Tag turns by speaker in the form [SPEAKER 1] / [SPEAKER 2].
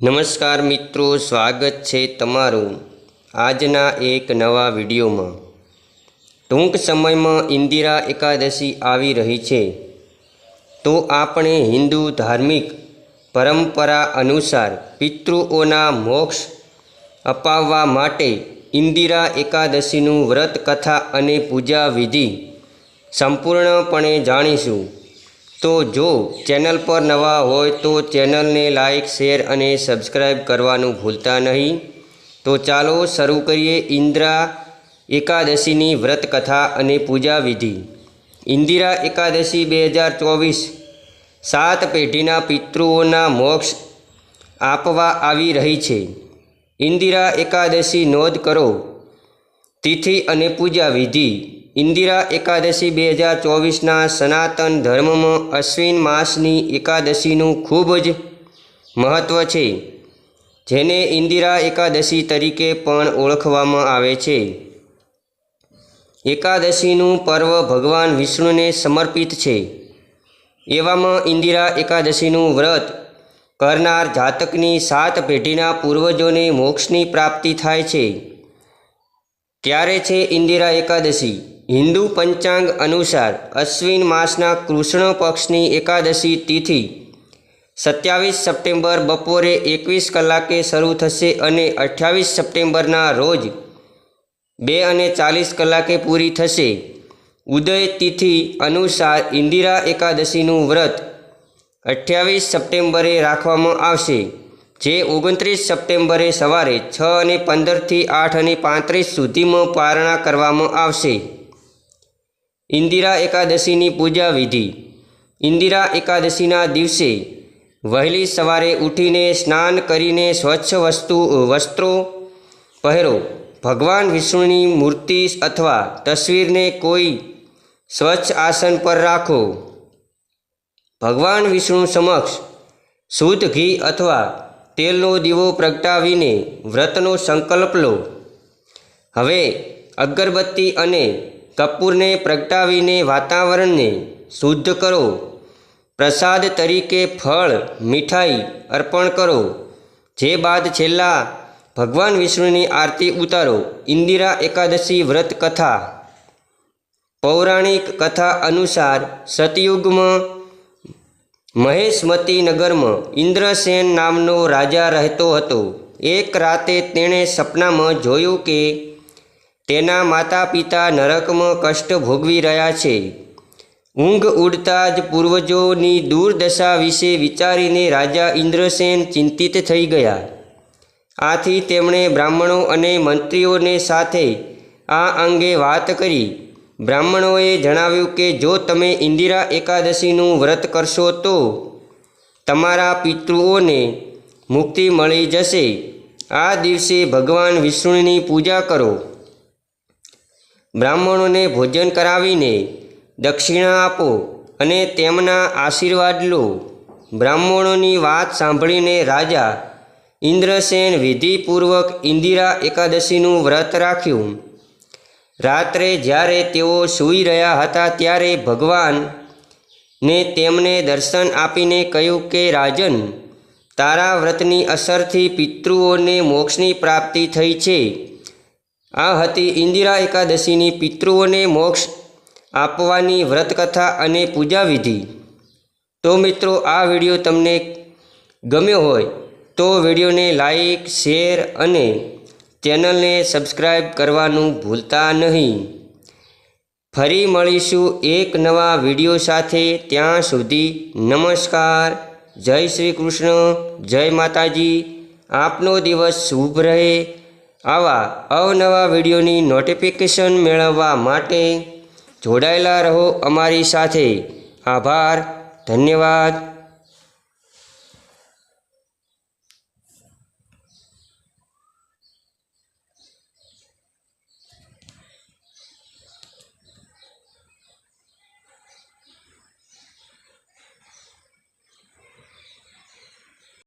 [SPEAKER 1] નમસ્કાર મિત્રો, સ્વાગત છે તમારું આજના એક નવા વિડીયોમાં. ટૂંક સમયમાં ઇન્દિરા એકાદશી આવી રહી છે. તો આપણે હિન્દુ ધાર્મિક પરંપરા અનુસાર પિતૃઓના મોક્ષ અપાવવા માટે ઇન્દિરા એકાદશીનું વ્રત કથા અને પૂજા વિધિ સંપૂર્ણપણે જાણીશું. તો જો ચેનલ પર નવા હોય તો ચેનલને લાઇક શેર અને સબસ્ક્રાઈબ કરવાનું ભૂલતા નહીં. તો ચાલો શરૂ કરીએ ઇન્દ્રા એકાદશીની વ્રત કથા અને પૂજા વિધિ. ઇન્દિરા એકાદશી બે હજાર ચોવીસ, સાત પેઢીના પિતૃઓના મોક્ષ આપવા આવી રહી છે. ઇન્દિરા એકાદશી નોંધ કરો. તિથિ અને પૂજા વિધિ. ઇન્દિરા એકાદશી બે હજાર ચોવીસના સનાતન ધર્મમાં અશ્વિન માસની એકાદશીનું ખૂબ જ મહત્ત્વ છે, જેને ઇન્દિરા એકાદશી તરીકે પણ ઓળખવામાં આવે છે. એકાદશીનું પર્વ ભગવાન વિષ્ણુને સમર્પિત છે. એવામાં ઇન્દિરા એકાદશીનું વ્રત કરનાર જાતકની સાત પેઢીના પૂર્વજોને મોક્ષની પ્રાપ્તિ થાય છે. ક્યારે છે ઇન્દિરા એકાદશી. હિન્દુ પંચાંગ અનુસાર અશ્વિન માસના કૃષ્ણ પક્ષની એકાદશી તિથિ સત્યાવીસ સપ્ટેમ્બર બપોરે એકવીસ કલાકે શરૂ થશે અને અઠ્યાવીસ સપ્ટેમ્બરના રોજ બે અને ચાલીસ કલાકે પૂરી થશે. ઉદય તિથિ અનુસાર ઇન્દિરા એકાદશીનું વ્રત અઠ્યાવીસ સપ્ટેમ્બરે રાખવામાં આવશે, જે ઓગણત્રીસ સપ્ટેમ્બરે સવારે છ અને પંદરથી આઠ અને પાંત્રીસ સુધીમાં પારણા કરવામાં આવશે. ઇન્દિરા એકાદશીની પૂજા વિધિ. ઇન્દિરા એકાદશીના દિવસે વહેલી સવારે ઉઠીને સ્નાન કરીને સ્વચ્છ વસ્તુ, વસ્ત્રો પહેરો. ભગવાન વિષ્ણુની મૂર્તિ અથવા તસવીરને કોઈ સ્વચ્છ આસન પર રાખો. ભગવાન વિષ્ણુ સમક્ષ શુદ્ધ ઘી અથવા તેલનો દીવો પ્રગટાવીને વ્રતનો સંકલ્પ લો. હવે અગરબત્તી અને કપૂરને પ્રગટાવીને વાતાવરણને શુદ્ધ કરો. પ્રસાદ તરીકે ફળ, મીઠાઈ અર્પણ કરો. જે બાદ છેલ્લા ભગવાન વિષ્ણુની આરતી ઉતારો. ઇન્દિરા એકાદશી વ્રત કથા. પૌરાણિક કથા અનુસાર સતયુગમાં મહેશમતી નગરમાં ઇન્દ્રસેન નામનો રાજા રહેતો હતો. એક રાતે તેણે સપનામાં જોયું કે તેના માતા પિતા નરકમાં કષ્ટ ભોગવી રહ્યા છે. ઊંઘ ઉડતા જ પૂર્વજોની દુર્દશા વિશે વિચારીને રાજા ઇન્દ્રસેન ચિંતિત થઈ ગયા. આથી તેમણે બ્રાહ્મણો અને મંત્રીઓને સાથે આ અંગે વાત કરી. બ્રાહ્મણોએ જણાવ્યું કે, જો તમે ઇન્દિરા એકાદશીનું વ્રત કરશો તો તમારા પિતૃઓને મુક્તિ મળી જશે. આ દિવસે ભગવાન વિષ્ણુની પૂજા કરો. બ્રાહ્મણોને ભોજન કરાવીને દક્ષિણા આપો અને તેમના આશીર્વાદ લો. બ્રાહ્મણોની વાત સાંભળીને રાજા ઇન્દ્રસેન વિધિપૂર્વક ઇન્દિરા એકાદશીનું વ્રત રાખ્યું. રાત્રે જ્યારે તેઓ સૂઈ રહ્યા હતા ત્યારે ભગવાન ને તેમને દર્શન આપીને કહ્યું કે, રાજન, તારા વ્રતની અસરથી પિતૃઓને મોક્ષની પ્રાપ્તિ થઈ છે. આ હતી ઇન્દિરા એકાદશીની પિતૃઓને મોક્ષ આપવાની વ્રતકથા અને પૂજા વિધિ તો મિત્રો, આ વીડિયો તમને ગમ્યો હોય તો વિડીયોને લાઈક, શેર અને ચેનલને સબસ્ક્રાઈબ કરવાનું ભૂલતા નહીં. ફરી મળીશું એક નવા વીડિયો સાથે. ત્યાં સુધી નમસ્કાર. જય શ્રી કૃષ્ણ. જય માતાજી. આપનો દિવસ શુભ રહે. આવા અવનવા વિડીયોની નોટિફિકેશન મેળવવા માટે જોડાયેલા રહો અમારી સાથે. આભાર. ધન્યવાદ.